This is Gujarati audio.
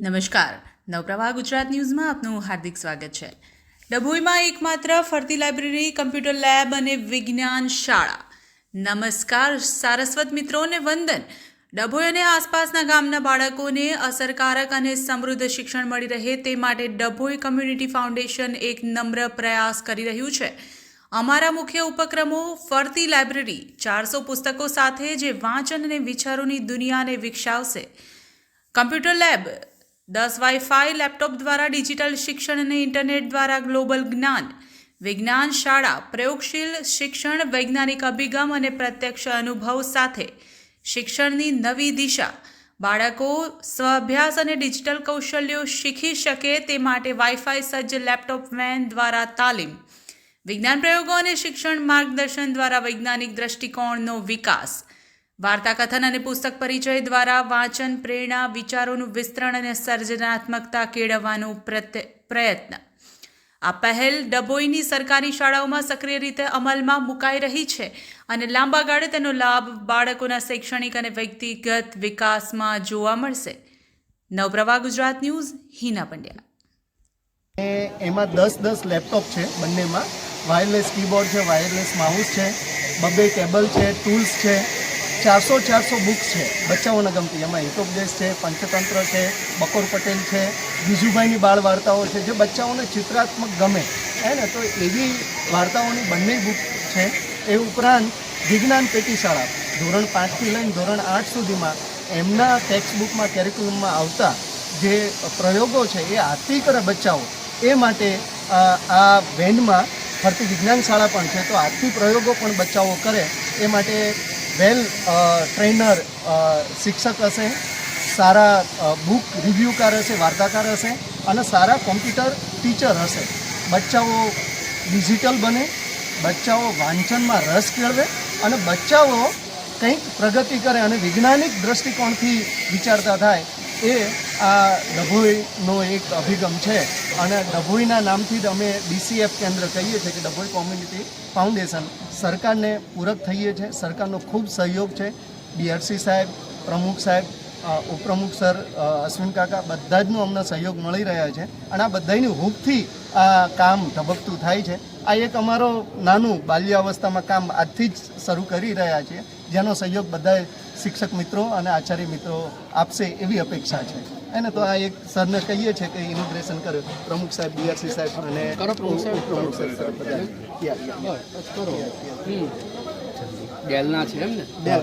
નમસ્કાર. નવપ્રવાહ ગુજરાત ન્યૂઝમાં આપનું હાર્દિક સ્વાગત છે. ડભોઈમાં એકમાત્ર ફરતી લાઇબ્રેરી, કમ્પ્યુટર લેબ અને વિજ્ઞાન શાળા. નમસ્કાર સારસ્વત મિત્રોને વંદન. ડભોઈ અને આસપાસના ગામના બાળકોને અસરકારક અને સમૃદ્ધ શિક્ષણ મળી રહે તે માટે ડભોઈ કમ્યુનિટી ફાઉન્ડેશન એક નમ્ર પ્રયાસ કરી રહ્યું છે. અમારા મુખ્ય ઉપક્રમો ફરતી લાઇબ્રેરી, ચારસો પુસ્તકો સાથે જે વાંચન અને વિચારોની દુનિયાને વિકસાવશે. કમ્પ્યુટર લેબ દસ વાઈફાઈ લેપટોપ દ્વારા, ડિજિટલ શિક્ષણ અને ઇન્ટરનેટ દ્વારા ગ્લોબલ જ્ઞાન. વિજ્ઞાન શાળા, પ્રયોગશીલ શિક્ષણ, વૈજ્ઞાનિક અભિગમ અને પ્રત્યક્ષ અનુભવ સાથે શિક્ષણની નવી દિશા. બાળકો સ્વઅભ્યાસ અને ડિજિટલ કૌશલ્યો શીખી શકે તે માટે વાઈફાઈ સજ્જ લેપટોપ, વેન દ્વારા તાલીમ. વિજ્ઞાન પ્રયોગો અને શિક્ષણ માર્ગદર્શન દ્વારા વૈજ્ઞાનિક દ્રષ્ટિકોણનો વિકાસ. વાર્તા કથન અને પુસ્તક પરિચય દ્વારા વાંચન, પ્રેરણા, વિચારોનું વિસ્તરણ અને સર્જનાત્મકતા કેળવવાનો પ્રયત્ન. આ પહેલ ડભોઈની સરકારી શાળાઓમાં સક્રિય રીતે અમલમાં મુકાઈ રહી છે અને લાંબા ગાળે તેનો લાભ બાળકોના શૈક્ષણિક અને વ્યક્તિગત વિકાસમાં જોવા મળશે. નવપ્રવાહ ગુજરાત ન્યૂઝ, હિના પંડ્યા. એમાં દસ દસ લેપટોપ છે બંનેમાં. વાયરલેસ કીબોર્ડ છે, વાયરલેસ માઉસ છે, બબે કેબલ છે, ટૂલ્સ છે. ચારસો ચારસો બુક્સ છે, બચ્ચાઓને ગમતી. એમાં હિતોપદેશ છે, પંચતંત્ર છે, બકોર પટેલ છે, બીજુભાઈની બાળ વાર્તાઓ છે, જે બચ્ચાઓને ચિત્રાત્મક ગમે. હે ને? તો એવી વાર્તાઓની બંને બુક છે. એ ઉપરાંત વિજ્ઞાન પેટી શાળા ધોરણ પાંચથી લઈને ધોરણ આઠ સુધીમાં એમના ટેક્સ્ટ બુકમાં કેરિક્યુલમમાં આવતા જે પ્રયોગો છે, એ હાથથી કરે બચ્ચાઓ, એ માટે આ વેનમાં ફરતી વિજ્ઞાન શાળા પણ છે. તો આથી પ્રયોગો પણ બચ્ચાઓ કરે. એ માટે વેલ ટ્રેનર શિક્ષક હશે, સારા બુક રિવ્યૂકાર હશે, વાર્તાકાર હશે અને સારા કોમ્પ્યુટર ટીચર હશે. બચ્ચાઓ ડિજિટલ બને, બચ્ચાઓ વાંચનમાં રસ કેળવે અને બચ્ચાઓ કંઈક પ્રગતિ કરે અને વૈજ્ઞાનિક દ્રષ્ટિકોણથી વિચારતા થાય એ આ ડભોઈનો એક અભિગમ છે. અને ડભોઈના નામથી જ અમે ડીસીએફ કેન્દ્ર કહીએ છીએ કે ડભોઈ કોમ્યુનિટી ફાઉન્ડેશન સરકારને પૂરક થઈએ છીએ સરકારનો ખૂબ સહયોગ છે. બીઆરસી સાહેબ, પ્રમુખ સાહેબ ઉપપ્રમુખ સર અશ્વિન કાકા બધા જનો અમને સહયોગ મળી રહ્યા છે. અને આ બધાની હૂંફથી આ કામ ધબકતું થાય છે. આ એક અમારો નાનું બાલ્યાવસ્થામાં કામ આજથી જ શરૂ કરી રહ્યા છીએ જેનો સહયોગ બધાએ શિક્ષક મિત્રો અને આચાર્ય મિત્રો આપશે એવી અપેક્ષા છે. એને તો આ એક સરને કહીએ છીએ કે ઇનોગ્રેશન કર્યો. પ્રમુખ સાહેબ બીઆરસી સાહેબ અને ઉપપ્રમુખ સાહેબ બધા. ડેલના છે એમ ને ડેલ.